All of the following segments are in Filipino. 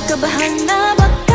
Kinakabahan na baka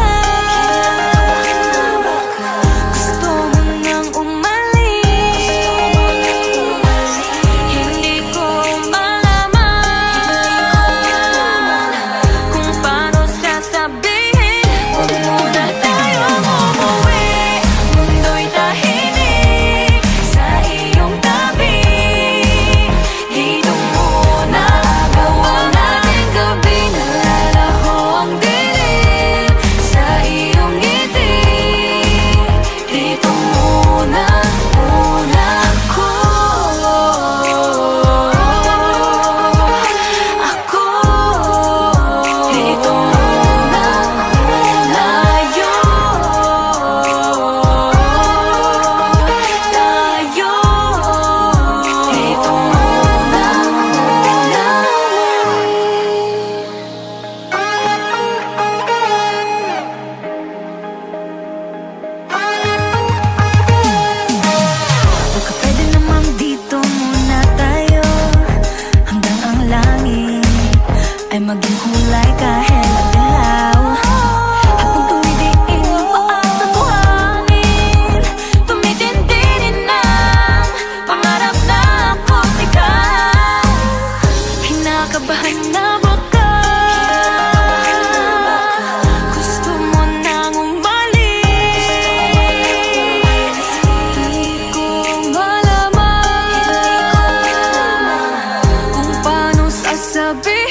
I'll be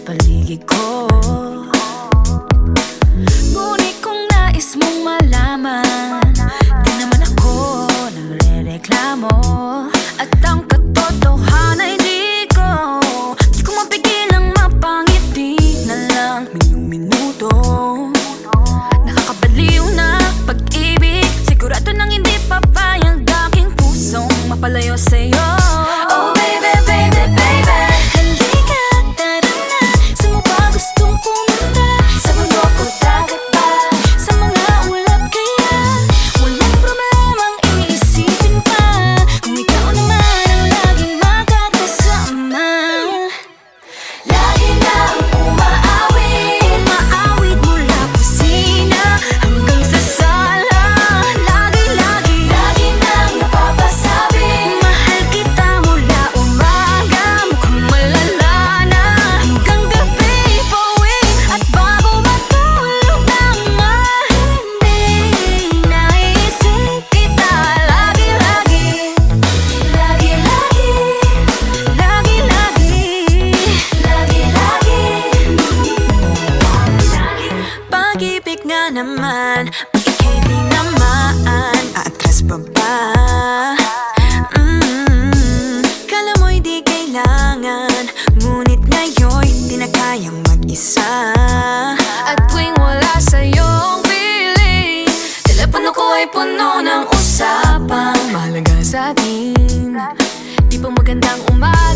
sa paligid ko. Ngunit kung nais mong malaman Di naman ako nagre-reklamo. At ang katotohanan ay di ko Di ko mapigil ang mapangiti na lang Minuminuto Nakakabaliw na pag-ibig Sigurado nang hindi papayag aking pusong mapalayo sa'yo. puno ng usapang mahalaga sa akin Di pa magandang umaga?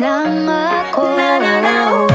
lang ako Nananaw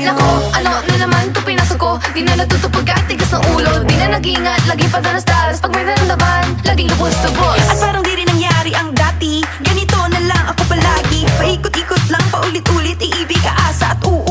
Nako, ano na naman to pinasok ko. Di na natutupag kahit ng ulo. Di na nag-iingat, lagi pa danas dalas Pag may naramdaman, laging lubos-lubos At parang di rin nangyari ang dati. Ganito na lang ako palagi. Paikot-ikot lang, paulit-ulit Iibig, aasa at uu